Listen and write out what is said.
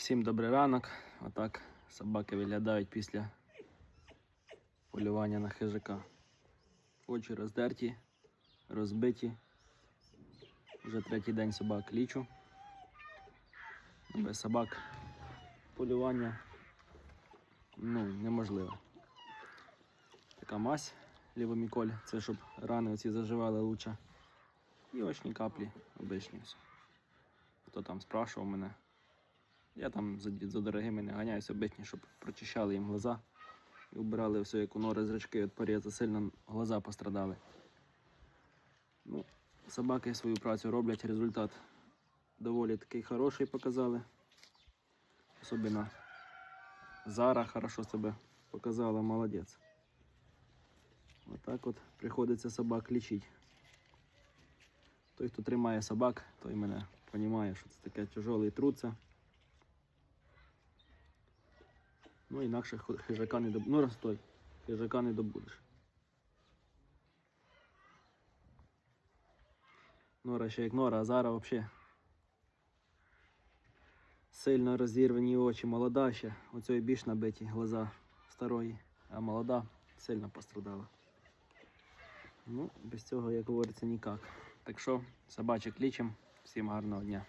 всім добрий ранок. Отак собаки виглядають після полювання на хижака. Очі роздерті, розбиті. Вже третій день собак лічу. Без собак полювання ну, неможливо. Така мазь лівоміколь, це щоб рани оці заживали лучше. І очні каплі обичні. Хто там спрашував мене. Я там за, за дорогими не ганяюся обичні, щоб прочищали їм глаза і убирали все, як у нори зрачки від поріза, сильно глаза пострадали. Ну, собаки свою працю роблять, результат доволі такий хороший показали. Особливо Зара хорошо себе показала, молодець. Отак от приходиться собак лічити. Той, хто тримає собак, той мене розуміє, що це таке тяжелий труд це. Ну, інакше хижака не доб... Ну, розстой, хижака не добудеш. Нора ще як нора, а зараз взагалі сильно розірвані очі, молода ще. Оцього більш набиті глаза старої, а молода сильно пострадала. Ну, без цього, як говориться, ніяк. Так що, собачок лічим. Всім гарного дня.